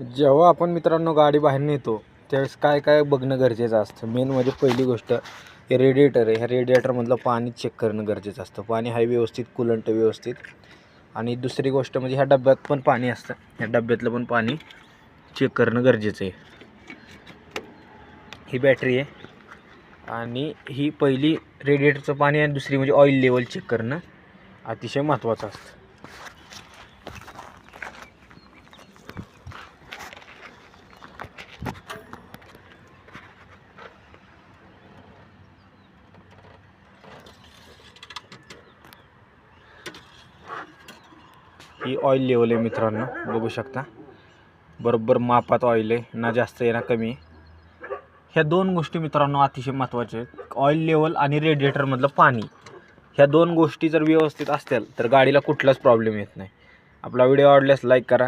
जेव्हा आपण मित्रांनो गाडी बाहेर नेतो त्यावेळेस काय काय बघणं गरजेचं असतं? मेन म्हणजे पहिली गोष्ट हे रेडिएटर आहे. ह्या रेडिएटरमधलं पाणी चेक करणं गरजेचं असतं. पाणी आहे व्यवस्थित कुलंट व्यवस्थित. आणि दुसरी गोष्ट म्हणजे ह्या डब्यात पण पाणी असतं. ह्या डब्यातलं पण पाणी चेक करणं गरजेचं आहे. ही बॅटरी आहे. आणि ही पहिली रेडिएटरचं पाणी आणि दुसरी म्हणजे ऑइल लेवल चेक करणं अतिशय महत्त्वाचं असतं. ही ऑइल लेवल आहे मित्रांनो. बघू शकता. बरोबर मापात ऑइल आहे. ना जास्त आहे ना कमी आहे. ह्या दोन गोष्टी मित्रांनो अतिशय महत्त्वाच्या आहेत. ऑइल लेवल आणि रेडिएटरमधलं पाणी. ह्या दोन गोष्टी जर व्यवस्थित असतील तर गाडीला कुठलाच प्रॉब्लेम येत नाही. आपला व्हिडिओ आवडल्यास लाईक करा.